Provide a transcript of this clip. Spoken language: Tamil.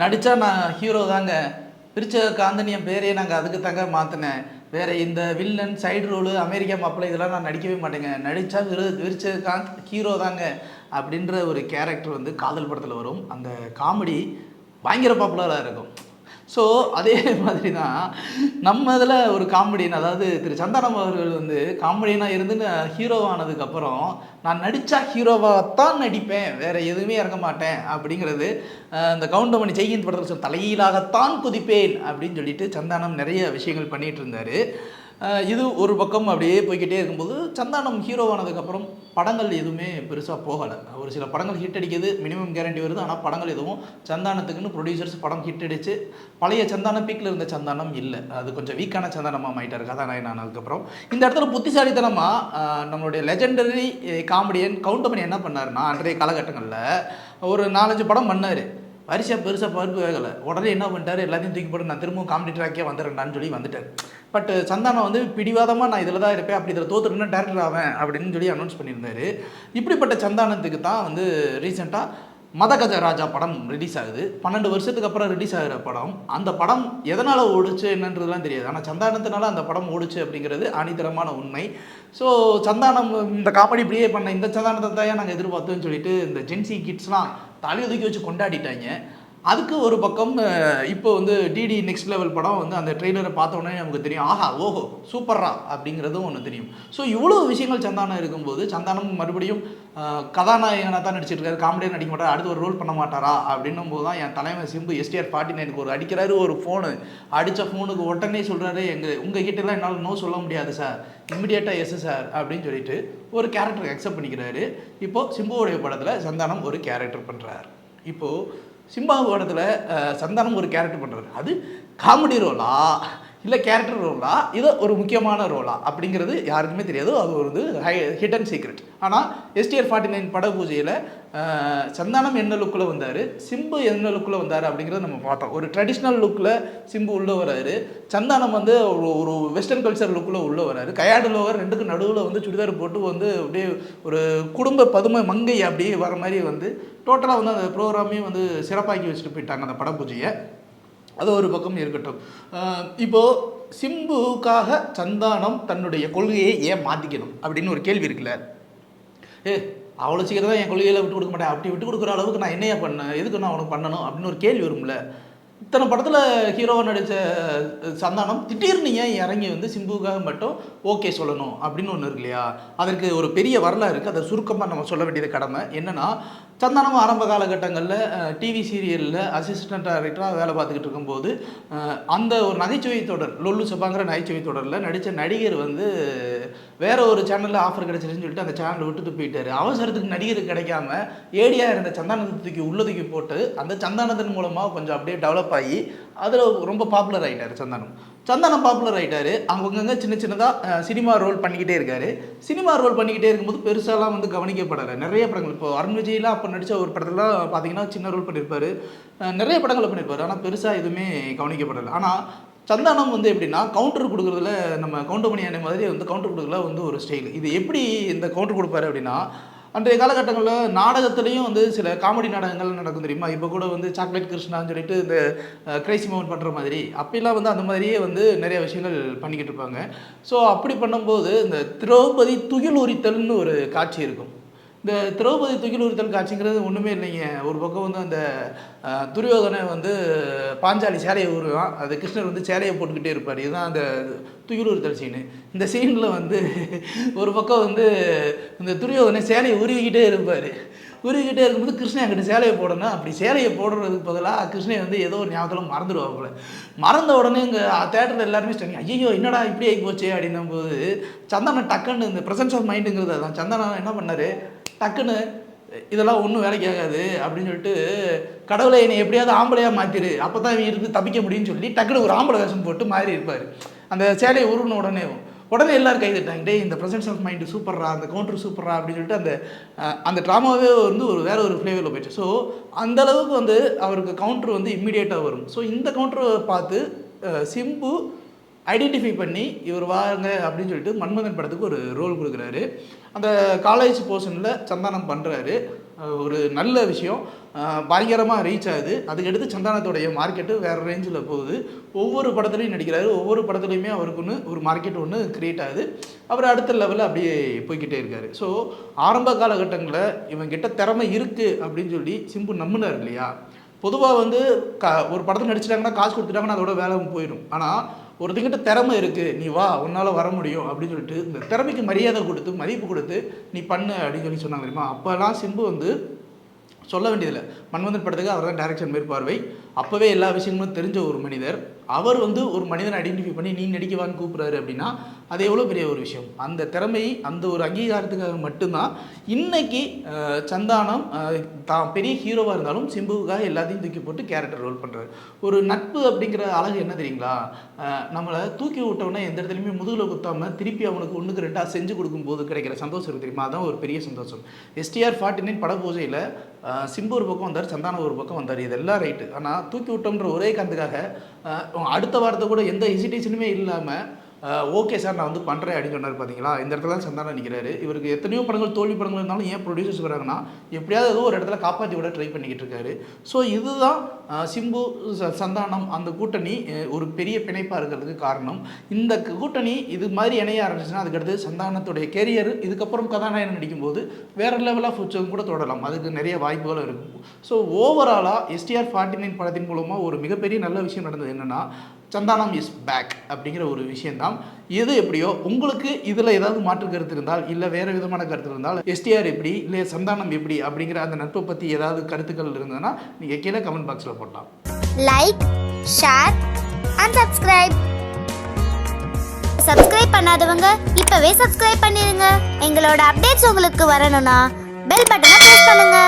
நடித்தா நான் ஹீரோ தாங்க. பிரிச்ச காந்தனியம் பேரையே நாங்கள் அதுக்கு தாங்க மாற்றினேன் வேற இந்த வில்லன் சைடு ரோலு அமெரிக்கா மாப்பிள்ளை இதெல்லாம் நான் நடிக்கவே மாட்டேங்க. நடித்தா விரு விரிச்ச காந்த் ஹீரோ தாங்க. அப்படின்ற ஒரு கேரக்டர் வந்து காதல் படத்தில் வரும். அந்த காமெடி பயங்கர பாப்புலராக இருக்கும். ஸோ அதே மாதிரி தான் நம்ம இதில் ஒரு காமெடியன் அதாவது திரு சந்தானம் அவர்கள் வந்து காமெடியனாக இருந்து ஹீரோவானதுக்கப்புறம் நான் நடித்தா ஹீரோவாகத்தான் நடிப்பேன் வேறு எதுவுமே இறங்க மாட்டேன் அப்படிங்கிறது இந்த கவுண்டமணி செய்கின்ற படத்தில் சொல் தலையிலாகத்தான் குதிப்பேன் அப்படின்னு சொல்லிட்டு சந்தானம் நிறைய விஷயங்கள் பண்ணிகிட்டு இருந்தார். இது ஒரு பக்கம் அப்படியே போய்க்கிட்டே இருக்கும்போது சந்தானம் ஹீரோவானதுக்கப்புறம் படங்கள் எதுவுமே பெருசாக போகலை. ஒரு சில படங்கள் ஹிட் அடிக்கிறது மினிமம் கேரண்டி வருது. ஆனால் படங்கள் எதுவும் சந்தானத்துக்குன்னு ப்ரொடியூசர்ஸ் படம் ஹிட் அடிச்சு பழைய சந்தானம் பீக்கில் இருந்த சந்தானம் இல்லை. அது கொஞ்சம் வீக்கான சந்தானமாக மாயிட்டார் கதாநாயகன் ஆனதுக்கப்புறம். இந்த இடத்துல புத்திசாலித்தனமாக நம்மளுடைய லெஜெண்டரி காமெடியன் கவுண்டமணி என்ன பண்ணாருன்னா அன்றைய காலகட்டங்களில் ஒரு நாலஞ்சு படம் பண்ணார். வரிசையாக பெருசாக பருப்பு வேகலை. உடனே என்ன பண்ணிட்டாரு? எல்லாத்தையும் தூக்கி போட்டு நான் திரும்பவும் காம்படிட்டராக்கே வந்துடுறேன்டான்னு சொல்லி வந்துட்டார். பட் சந்தானம் வந்து பிடிவாதமாக நான் இதில் தான் இருப்பேன். அப்படி இதில் தோத்துட்டுனா டேரக்டர் ஆவேன் அப்படின்னு சொல்லி அனௌன்ஸ் பண்ணியிருந்தாரு. இப்படிப்பட்ட சந்தானத்துக்கு தான் வந்து ரீசெண்டாக மதகஜ ராஜா படம் ரிலீஸ் ஆகுது. பன்னெண்டு வருஷத்துக்கு அப்புறம் ரிலீஸ் ஆகிற படம். அந்த படம் எதனால் ஓடுச்சு என்னன்றதுலாம் தெரியாது. ஆனால் சந்தானத்தினால அந்த படம் ஓடுச்சு அப்படிங்கிறது அணிதரமான உண்மை. ஸோ சந்தானம் இந்த காமெடி இப்படியே பண்ண இந்த சந்தானத்தை தான் நாங்கள் எதிர்பார்த்தோம்னு சொல்லிட்டு இந்த ஜென்சி கிட்ஸ்லாம் தலையை தூக்கி வச்சு கொண்டாடிட்டாங்க. அதுக்கு ஒரு பக்கம் இப்போ வந்து டிடி நெக்ஸ்ட் லெவல் படம் வந்து அந்த ட்ரெய்லரை பார்த்த உடனே நமக்கு தெரியும் ஆஹா ஓஹோ சூப்பர்ரா அப்படிங்கிறதும் ஒன்று தெரியும். ஸோ இவ்வளோ விஷயங்கள் சந்தானம் இருக்கும்போது சந்தானம் மறுபடியும் கதாநாயகனாக தான் நடிச்சிருக்காரு. காமெடியாக நடிக்க மாட்டார்? அடுத்து ஒரு ரோல் பண்ண மாட்டாரா? அப்படின்னும் போது தான் என் தலைமை சிம்பு எஸ்டிஆர் ஃபார்ட்டி நைனுக்கு ஒரு அடிக்கிறாரு ஒரு ஃபோனு அடித்த ஃபோனுக்கு உடனே சொல்கிறாரு எங்கள் உங்கள் கிட்டலாம் என்னால் நோ சொல்ல முடியாது சார் இம்மிடியேட்டாக எஸ் சார் அப்படின்னு சொல்லிட்டு ஒரு கேரக்டர் அக்செப்ட் பண்ணிக்கிறாரு. இப்போது சிம்புவோடைய படத்தில் சந்தானம் ஒரு கேரக்டர் பண்ணுறார் இப்போது சிம்பா படத்தில் சந்தானம் ஒரு கேரக்டர் பண்ணுறாரு அது காமெடி ரோலா இல்லை கேரக்டர் ரோலா இது ஒரு முக்கியமான ரோலா அப்படிங்கிறது யாருக்குமே தெரியாது. அது ஒரு வந்து ஹை ஹிட் அண்ட் சீக்ரெட் ஆனால் எஸ்டிஆர் ஃபார்ட்டி நைன் பட பூஜையில் சந்தானம் என்ன லுக்கில் வந்தார் சிம்பு என்ன லுக்கில் வந்தார் அப்படிங்கிறத நம்ம பார்த்தோம். ஒரு ட்ரெடிஷ்னல் லுக்கில் சிம்பு உள்ளே வராரு சந்தானம் வந்து ஒரு ஒரு வெஸ்டர்ன் கல்ச்சர் லுக்கில் உள்ளே வராரு. கையாடு லோவர் ரெண்டுக்கு நடுவில் வந்து சுடிதார் போட்டு வந்து அப்படியே ஒரு குடும்ப பதுமை மங்கை அப்படியே வர மாதிரி வந்து டோட்டலாக வந்து அந்த ப்ரோக்ராமே வந்து சிறப்பாக்கி வச்சுட்டு போயிட்டாங்க அந்த பட பூஜையை அது ஒரு பக்கம் இருக்கட்டும். இப்போது இப்போ சிம்புக்காக சந்தானம் தன்னுடைய கொள்கையை ஏன் மாற்றிக்கணும் அப்படின்னு ஒரு கேள்வி இருக்குல்ல. ஏ அவ்வளோ சீக்கிரம் தான் என் கொள்கையில் விட்டு கொடுக்க மாட்டேன். அப்படி விட்டு கொடுக்குற அளவுக்கு நான் என்னையா பண்ணேன்? எதுக்கு நான் அவனுக்கு பண்ணணும் அப்படின்னு ஒரு கேள்வி வரும்ல. இத்தனை படத்தில் ஹீரோவை நடித்த சந்தானம் திடீர்னு ஏன் இறங்கி வந்து சிம்புக்காக மட்டும் ஓகே சொல்லணும் அப்படின்னு ஒன்று இருக்கு இல்லையா? அதற்கு ஒரு பெரிய வரலாறு இருக்குது அதை சுருக்கமாக நம்ம சொல்ல வேண்டியது கடமை. என்னென்னா சந்தானம் ஆரம்ப காலகட்டங்களில் டிவி சீரியலில் அசிஸ்டன்ட் டைரக்டராக வேலை பார்த்துக்கிட்டு இருக்கும்போது அந்த ஒரு நகைச்சுவை தொடர் லொல்லு சபாங்கிற நகைச்சுவை தொடரில் நடித்த நடிகர் வந்து வேற ஒரு சேனலில் ஆஃபர் கிடைச்சிருச்சுன்னு சொல்லிட்டு அந்த சேனலை விட்டுட்டு போயிட்டார். அவசரத்துக்கு நடிகர் கிடைக்காம ஏடியாக இருந்த சந்தானத்தை தூக்கி உள்ள தூக்கி போட்டு அந்த சந்தானத்தின் மூலமாக கொஞ்சம் அப்படியே டெவலப் ஆகி அதில் ரொம்ப பாப்புலர் ஆகிட்டார் சந்தானம். சந்தானம் பாப்புலர் ஆகிட்டாரு அங்கங்க சின்ன சின்னதாக சினிமா ரோல் பண்ணிக்கிட்டே இருக்காரு. சினிமா ரோல் பண்ணிக்கிட்டே இருக்கும்போது பெருசாலாம் வந்து கவனிக்கப்படலை. நிறைய படங்கள். இப்போ அருண் விஜய்லாம் அப்போ நடித்த ஒரு படத்தில் பார்த்தீங்கன்னா சின்ன ரோல் பண்ணியிருப்பாரு நிறைய படங்களை பண்ணியிருப்பாரு ஆனால் பெருசாக எதுவுமே கவனிக்கப்படலை. ஆனால் சந்தானம் வந்து எப்படின்னா கவுண்டர் கொடுக்குறதுல நம்ம கவுண்டர் பண்ணி அண்ணன் மாதிரி வந்து கவுண்டர் கொடுக்குறதுல வந்து ஒரு ஸ்டைல் இது எப்படி இந்த கவுண்டர் கொடுப்பாரு அப்படின்னா அன்றைய காலகட்டங்களில் நாடகத்துலேயும் வந்து சில காமெடி நாடகங்கள் நடக்கும் தெரியுமா? இப்போ கூட வந்து சாக்லேட் கிருஷ்ணான்னு சொல்லிட்டு இந்த கிரைசி மூமெண்ட் பண்ணுற மாதிரி. அப்பெல்லாம் வந்து அந்த மாதிரியே வந்து நிறைய விஷயங்கள் பண்ணிக்கிட்டு இருப்பாங்க. ஸோ அப்படி பண்ணும்போது இந்த திரௌபதி துயில் உரித்தல்னு ஒரு காட்சி இருக்கும். இந்த திரௌபதி துகில் உறுத்தல் காட்சிங்கிறது ஒன்றுமே இல்லைங்க. ஒரு பக்கம் வந்து அந்த துரியோதனை வந்து பாஞ்சாலி சேலையை உருவான் அது கிருஷ்ணர் வந்து சேலையை போட்டுக்கிட்டே இருப்பார். இதுதான் அந்த துயில் உறுத்தல் சீனு இந்த சீனில் வந்து ஒரு பக்கம் வந்து இந்த துரியோதனை சேலையை உருவிக்கிட்டே இருப்பார். உருவிக்கிட்டே இருக்கும்போது கிருஷ்ணன் என்கிட்ட சேலையை போடணும் அப்படி சேலையை போடுறதுக்கு பதிலாக கிருஷ்ணன் வந்து ஏதோ ஒரு ஞாபகத்தில் மறந்துடுவாப்புல மறந்த உடனே இங்கே தேட்டரில் எல்லாருமே சொன்னாங்க ஐயோ என்னடா இப்படி ஆகி போச்சு? அப்படின்னும் போது டக்குன்னு இந்த ப்ரெசன்ஸ் ஆஃப் மைண்டுங்கிறது அதான். சந்தனம் என்ன பண்ணார்? டக்குன்னு இதெல்லாம் ஒன்றும் வேலைக்கு ஆகாது அப்படின்னு சொல்லிட்டு கடவுளை என்னை எப்படியாவது ஆம்பளையாக மாற்றிடு அப்போ தான் இவன் இருந்து தப்பிக்க முடியும்னு சொல்லி டக்குன்னு ஒரு ஆம்பளை வேஷம் போட்டு மாறி இருப்பார். அந்த சேலையை உருவின உடனே உடனே எல்லாரும் கைதுட்டாங்க டே டேய் இந்த ப்ரெசன்ஸ் ஆஃப் மைண்டு சூப்பர்ரா அந்த கவுண்டர் சூப்பர்ரா அப்படின்னு சொல்லிட்டு அந்த அந்த ட்ராமாவே வந்து ஒரு வேற ஒரு ஃப்ளேவரில் போயிடுச்சு. ஸோ அந்தளவுக்கு வந்து அவருக்கு கவுண்டர் வந்து இம்மிடியேட்டாக வரும். ஸோ இந்த கவுண்டரை பார்த்து சிம்பு ஐடென்டிஃபை பண்ணி இவர் வாங்க அப்படின்னு சொல்லிட்டு மன்மதன் படத்துக்கு ஒரு ரோல் கொடுக்குறாரு. அந்த காலேஜ் போர்ஷனில் சந்தானம் பண்ணுறாரு ஒரு நல்ல விஷயம். பயங்கரமாக ரீச் ஆகுது. அதுக்கடுத்து சந்தானத்தோடைய மார்க்கெட்டு வேறு ரேஞ்சில் போகுது. ஒவ்வொரு படத்துலையும் நடிக்கிறாரு. ஒவ்வொரு படத்துலையுமே அவருக்கு ஒன்று ஒரு மார்க்கெட் ஒன்று க்ரியேட் ஆகுது. அவர் அடுத்த லெவலில் அப்படியே போய்கிட்டே இருக்கார். ஸோ ஆரம்ப காலகட்டங்களில் இவங்கிட்ட திறமை இருக்குது அப்படின்னு சொல்லி சிம்பு நம்பினார் இல்லையா? பொதுவாக வந்து க ஒரு படத்தில் நடிச்சிட்டாங்கன்னா காசு கொடுத்துட்டாங்கன்னா அதோட வேலை போயிடும். ஆனால் ஒருத்தங்கிட்ட திறமை இருக்குது நீ வா உன்னால் வர முடியும் அப்படின்னு சொல்லிட்டு இந்த திறமைக்கு மரியாதை கொடுத்து மதிப்பு கொடுத்து நீ பண்ணு அப்படின்னு சொல்லி சொன்னாங்க தெரியுமா? அப்போல்லாம் சிம்பு வந்து சொல்ல வேண்டியதில்லை. மன்வந்தன் படத்துக்கு அவர் தான் டைரக்ஷன் மேற்பார்வை. அப்போவே எல்லா விஷயங்களும் தெரிஞ்ச ஒரு மனிதர். அவர் வந்து ஒரு மனிதனை ஐடென்டிஃபை பண்ணி நீ நடிக்கவான்னு கூப்பிட்றாரு அப்படின்னா அது எவ்வளோ பெரிய ஒரு விஷயம். அந்த திறமை அந்த ஒரு அங்கீகாரத்துக்காக மட்டும்தான். இன்னைக்கு சந்தானம் தான் பெரிய ஹீரோவாக இருந்தாலும் சிம்புவுக்காக எல்லாத்தையும் தூக்கி போட்டு கேரக்டர் ரோல் பண்ணுறாரு ஒரு நட்பு அப்படிங்கிற அழகு என்ன தெரியுங்களா? நம்மளை தூக்கி விட்டோன்னே எந்த இடத்துலையுமே முதுகில் குத்தாமல் திருப்பி அவனுக்கு ஒன்றுக்கு ரெண்டாக செஞ்சு கொடுக்கும்போது கிடைக்கிற சந்தோஷம் இருக்கு தெரியுமா? அதான் ஒரு பெரிய சந்தோஷம். எஸ்டிஆர் ஃபார்ட்டி நைன் பட பூஜையில் சிம்பு ஒரு பக்கம் வந்தார் சந்தானம் ஒரு பக்கம் வந்தார். இதெல்லாம் ரைட்டு ஆனால் தூக்கி விட்டோம்ன்ற ஒரே காரணத்துக்காக அடுத்த வாரத்தை கூட எந்த ஹெசிடேஷனுமே இல்லாமல் ஓகே சார் நான் வந்து பண்ணுறேன் அப்படின்னு சொன்னார் பார்த்தீங்களா இந்த இடத்துல தான் சந்தானம் நிற்கிறாரு இவருக்கு எத்தனையோ படங்கள் தோல்வி படங்கள் இருந்தாலும் ஏன் ப்ரொடியூசர்ஸ் வராங்கன்னா எப்படியாவது ஏதோ ஒரு இடத்துல காப்பாற்றி விட ட்ரை பண்ணிக்கிட்டு இருக்காரு. ஸோ இதுதான் சிம்பு சந்தானம் அந்த கூட்டணி ஒரு பெரிய பிணைப்பாக இருக்கிறதுக்கு காரணம். இந்த கூட்டணி இது மாதிரி இணைய ஆரம்பிச்சுன்னா அதுக்கடுத்து சந்தானத்துடைய கெரியர் இதுக்கப்புறம் கதாநாயகன் நடிக்கும்போது வேறு லெவலாக ஃபியூச்சரும் கூட தொடரலாம். அதுக்கு நிறைய வாய்ப்புகளும் இருக்கும். ஸோ ஓவராலாக எஸ்டிஆர் ஃபார்ட்டி நைன் படத்தின் மூலமாக ஒரு மிகப்பெரிய நல்ல விஷயம் நடந்தது என்னென்னா சந்தானம் இஸ் பேக் அப்படிங்கிற ஒரு விஷயந்தான் எது எப்படியோ உங்களுக்கு இதில் ஏதாவது மாற்று கருத்து இருந்தால் இல்லை வேறு விதமான கருத்து இருந்தால் எஸ்டிஆர் எப்படி இல்லை சந்தானம் எப்படி அப்படிங்கிற அந்த நட்பை பற்றி ஏதாவது கருத்துக்கள் இருந்ததுன்னா நீங்கள் கீழே கமெண்ட் பாக்ஸில் போடலாம். Like share and subscribe subscribe பண்ணாதவங்க இப்பவே சப்ஸ்கிரைப் பண்ணிருங்க. எங்களோட அப்டேட்ஸ் உங்களுக்கு வரணும்னா பெல் பட்டனை ப்ரெஸ் பண்ணுங்க.